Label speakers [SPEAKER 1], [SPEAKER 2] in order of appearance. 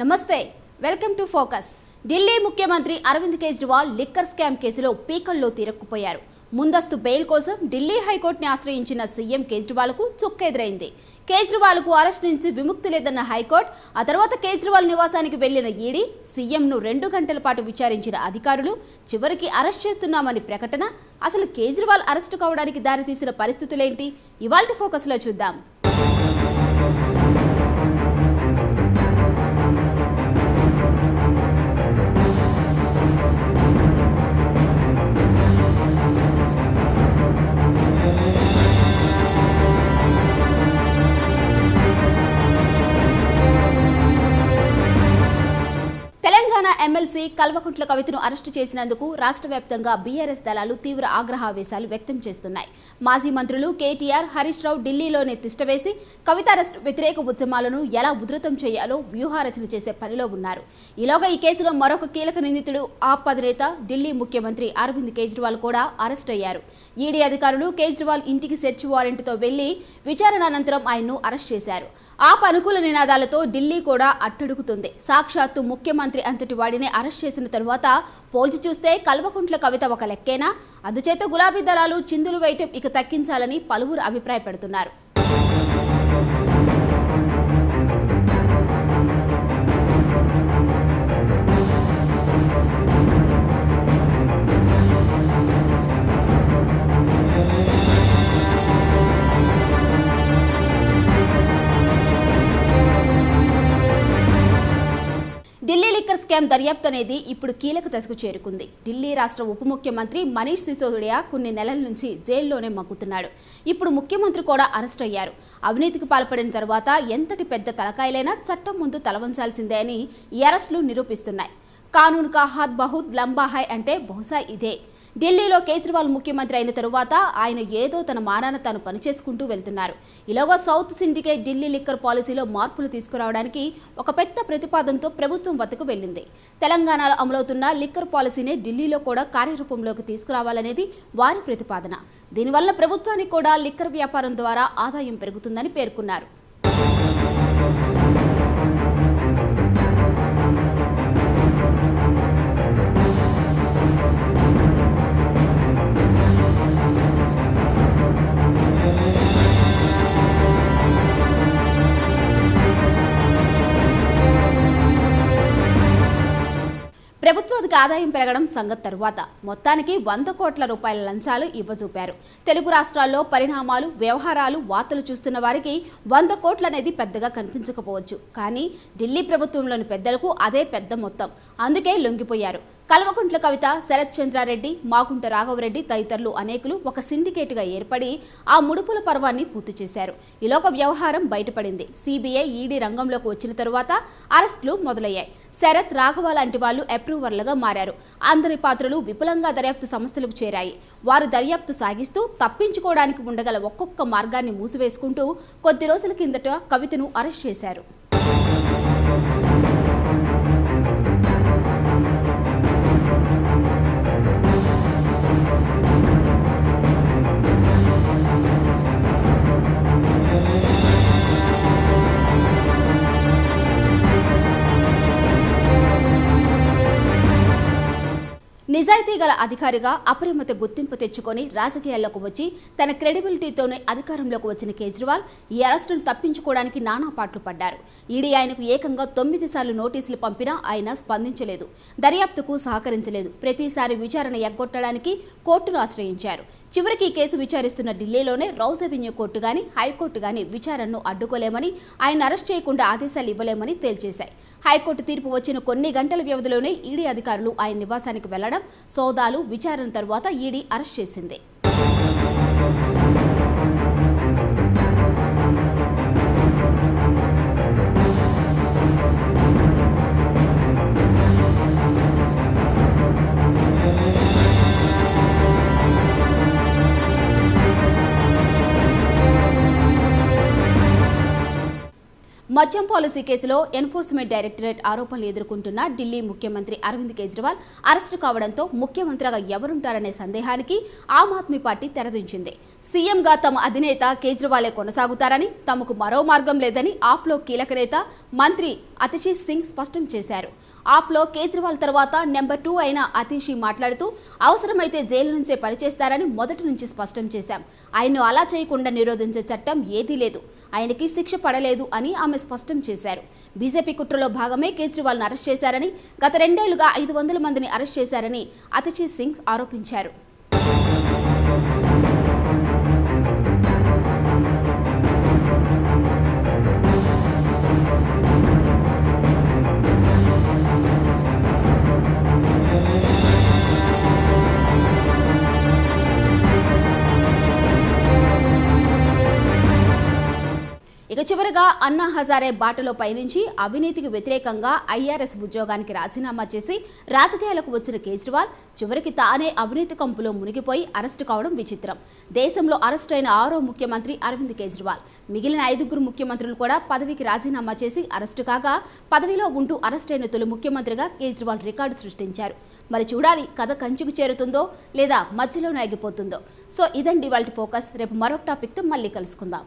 [SPEAKER 1] నమస్తే welcome to focus. Delhi ముఖ్యమంత్రి Arvind Kejriwal liquor scam కేసులో పీకల్లో తిరక్కుపోయారు. ముందస్తు బెయిల్ కోసం ఢిల్లీ హైకోర్టుని ఆశ్రయించిన సీఎం కేజ్రీవాల్కు చుక్కెదురైంది. కేజ్రీవాల్కు అరెస్ట్ నుంచి విముక్తి లేదన్న హైకోర్టు ఆ తర్వాత కేజ్రీవాల్ నివాసానికి వెళ్ళిన ఈడీ సీఎంను రెండు గంటల పాటు విచారించిన అధికారులు చివరికి అరెస్ట్ చేస్తున్నామని ప్రకటన అసలు కేజ్రీవాల్ అరెస్టు కావడానికి దారితీసిన పరిస్థితులేంటి? ఇవాల్టి ఫోకస్లో చూద్దాం. కల్వకుంట్ల కవితను అరెస్టు చేసినందుకు రాష్ట్ర వ్యాప్తంగా బీఆర్ఎస్ దళాలు తీవ్ర ఆగ్రహావేశాలు వ్యక్తం చేస్తున్నాయి. మాజీ మంత్రులు కేటీఆర్ హరీష్ రావు ఢిల్లీలోనే తిష్టవేసి కవిత అరెస్టు వ్యతిరేక ఉద్యమాలను ఎలా ఉధృతం చేయాలో వ్యూహారచన చేసే పనిలో ఉన్నారు. ఈలోగా ఈ కేసులో మరొక కీలక నిందితుడు ఆప్ అధినేత ఢిల్లీ ముఖ్యమంత్రి అరవింద్ కేజ్రీవాల్ కూడా అరెస్ట్ అయ్యారు. ఈడీ అధికారులు కేజ్రీవాల్ ఇంటికి సెర్చ్ వారెంట్తో వెళ్ళి విచారణ అనంతరం ఆయన్ను అరెస్ట్ చేశారు. ఆప్ అనుకూల నినాదాలతో ఢిల్లీ కూడా అట్టడుగుతుంది. సాక్షాత్తు ముఖ్యమంత్రి అంతటి వాడిని అరెస్ట్ చేసిన తరువాత పోల్చి చూస్తే కల్వకుంట్ల కవిత ఒక లెక్కేనా? అందుచేత గులాబీ దళాలు చిందులు వేయటం ఇక తగ్గించాలని పలువురు అభిప్రాయపడుతున్నారు. స్కామ్ దర్యాప్తు అనేది ఇప్పుడు కీలక దశకు చేరుకుంది. ఢిల్లీ రాష్ట్ర ఉప ముఖ్యమంత్రి మనీష్ సిసోడియా కొన్ని నెలల నుంచి జైల్లోనే మగ్గుతున్నాడు. ఇప్పుడు ముఖ్యమంత్రి కూడా అరెస్ట్ అయ్యారు. అవినీతికి పాల్పడిన తర్వాత ఎంతటి పెద్ద తలకాయలైనా చట్టం ముందు తలవంచాల్సిందే అని ఈ అరెస్టులు నిరూపిస్తున్నాయి. కానూన్ కా హాత్ బహుత్ లంబా హై అంటే బహుశా ఇదే. ఢిల్లీలో కేజ్రీవాల్ ముఖ్యమంత్రి అయిన తరువాత ఆయన ఏదో తన మానాన తాను పనిచేసుకుంటూ వెళ్తున్నారు. ఇలాగో సౌత్ సిండికేట్ ఢిల్లీ లిక్కర్ పాలసీలో మార్పులు తీసుకురావడానికి ఒక పెద్ద ప్రతిపాదనతో ప్రభుత్వం వద్దకు వెళ్ళింది. తెలంగాణలో అమలవుతున్న లిక్కర్ పాలసీనే ఢిల్లీలో కూడా కార్యరూపంలోకి తీసుకురావాలనేది వారి ప్రతిపాదన. దీనివల్ల ప్రభుత్వానికి కూడా లిక్కర్ వ్యాపారం ద్వారా ఆదాయం పెరుగుతుందని పేర్కొన్నారు. ప్రభుత్వానికి ఆదాయం పెరగడం సంగతి తరువాత మొత్తానికి వంద కోట్ల రూపాయల లంచాలు ఇవ్వజూపారు. తెలుగు రాష్ట్రాల్లో పరిణామాలు వ్యవహారాలు వార్తలు చూస్తున్న వారికి వంద కోట్లు అనేది పెద్దగా కనిపించకపోవచ్చు. కానీ ఢిల్లీ ప్రభుత్వంలోని పెద్దలకు అదే పెద్ద మొత్తం. అందుకే లొంగిపోయారు. కల్వకుంట్ల కవిత శరత్ చంద్రారెడ్డి మాగుంట రాఘవరెడ్డి తదితరులు అనేకులు ఒక సిండికేట్గా ఏర్పడి ఆ ముడుపుల పర్వాన్ని పూర్తి చేశారు. ఇలాగ వ్యవహారం బయటపడింది. సిబిఐ ఈడీ రంగంలోకి వచ్చిన తరువాత అరెస్టులు మొదలయ్యాయి. శరత్ రాఘవ లాంటి వాళ్ళు అప్రూవర్లుగా మారారు. అందరి పాత్రలు విపులంగా దర్యాప్తు సంస్థలకు చేరాయి. వారు దర్యాప్తు సాగిస్తూ తప్పించుకోవడానికి ఉండగల ఒక్కొక్క మార్గాన్ని మూసివేసుకుంటూ కొద్ది రోజుల కిందట కవితను అరెస్ట్ చేశారు. నిజాయితీ గల అధికారిగా అపరిమిత గుర్తింపు తెచ్చుకొని రాజకీయాల్లోకి వచ్చి తన క్రెడిబిలిటీతోనే అధికారంలోకి వచ్చిన కేజ్రీవాల్ ఈ అరెస్టును తప్పించుకోవడానికి నానా పాట్లు పడ్డారు. ఈడీ ఆయనకు ఏకంగా తొమ్మిది సార్లు నోటీసులు పంపినా ఆయన స్పందించలేదు. దర్యాప్తుకు సహకరించలేదు. ప్రతిసారి విచారణ ఎగ్గొట్టడానికి కోర్టును ఆశ్రయించారు. చివరికి కేసు విచారిస్తున్న ఢిల్లీలోనే రౌజ్ అవెన్యూ కోర్టు గాని హైకోర్టు గాని విచారణను అడ్డుకోలేమని ఆయన అరెస్ట్ చేయకుండా ఆదేశాలు ఇవ్వలేమని తేల్చేశాయి. హైకోర్టు తీర్పు వచ్చిన కొన్ని గంటల వ్యవధిలోనే ఈడీ అధికారులు ఆయన నివాసానికి వెళ్ళడం సోదాలు విచారణ తరువాత ఈడీ అరెస్ట్ చేసింది. మద్యం పాలసీ కేసులో ఎన్ఫోర్స్మెంట్ డైరెక్టరేట్ ఆరోపణలు ఎదుర్కొంటున్న ఢిల్లీ ముఖ్యమంత్రి అరవింద్ కేజ్రీవాల్ అరెస్టు కావడంతో ముఖ్యమంత్రిగా ఎవరుంటారనే సందేహానికి ఆమ్ ఆద్మీ పార్టీ తెరదించింది. సీఎంగా తమ అధినేత కేజ్రీవాలే కొనసాగుతారని తమకు మరో మార్గం లేదని ఆప్లో కీలక నేత మంత్రి అతిషీష్ సింగ్ స్పష్టం చేశారు. ఆప్లో కేజ్రీవాల్ తర్వాత నెంబర్ టూ అయిన అతిషి మాట్లాడుతూ అవసరమైతే జైలు నుంచే పనిచేస్తారని మొదటి నుంచి స్పష్టం చేశాం. ఆయన్ను అలా చేయకుండా నిరోధించే చట్టం ఏదీ లేదు. ఆయనకి శిక్ష పడలేదు అని ఆమె స్పష్టం చేశారు. బీజేపీ కుట్రలో భాగమే కేజ్రీవాల్ను అరెస్ట్ చేశారని గత రెండేళ్ళుగా ఐదు వందల మందిని అరెస్ట్ చేశారని అతిషీష్ సింగ్ ఆరోపించారు. ఇక చివరగా అన్నా హజారే బాటలో పయనించి అవినీతికి వ్యతిరేకంగా ఐఆర్ఎస్ ఉద్యోగానికి రాజీనామా చేసి రాజకీయాలకు వచ్చిన కేజ్రీవాల్ చివరికి తానే అవినీతి కంపులో మునిగిపోయి అరెస్టు కావడం విచిత్రం. దేశంలో అరెస్టు అయిన ఆరో ముఖ్యమంత్రి అరవింద్ కేజ్రీవాల్. మిగిలిన ఐదుగురు ముఖ్యమంత్రులు కూడా పదవికి రాజీనామా చేసి అరెస్టు కాగా పదవిలో ఉంటూ అరెస్ట్ అయిన తొలి ముఖ్యమంత్రిగా కేజ్రీవాల్ రికార్డు సృష్టించారు. మరి చూడాలి కథ కంచుకు చేరుతుందో లేదా మధ్యలోనే ఆగిపోతుందో. సో ఇదండి వాళ్ళ ఫోకస్. రేపు మరొక టాపిక్తో మళ్ళీ కలుసుకుందాం.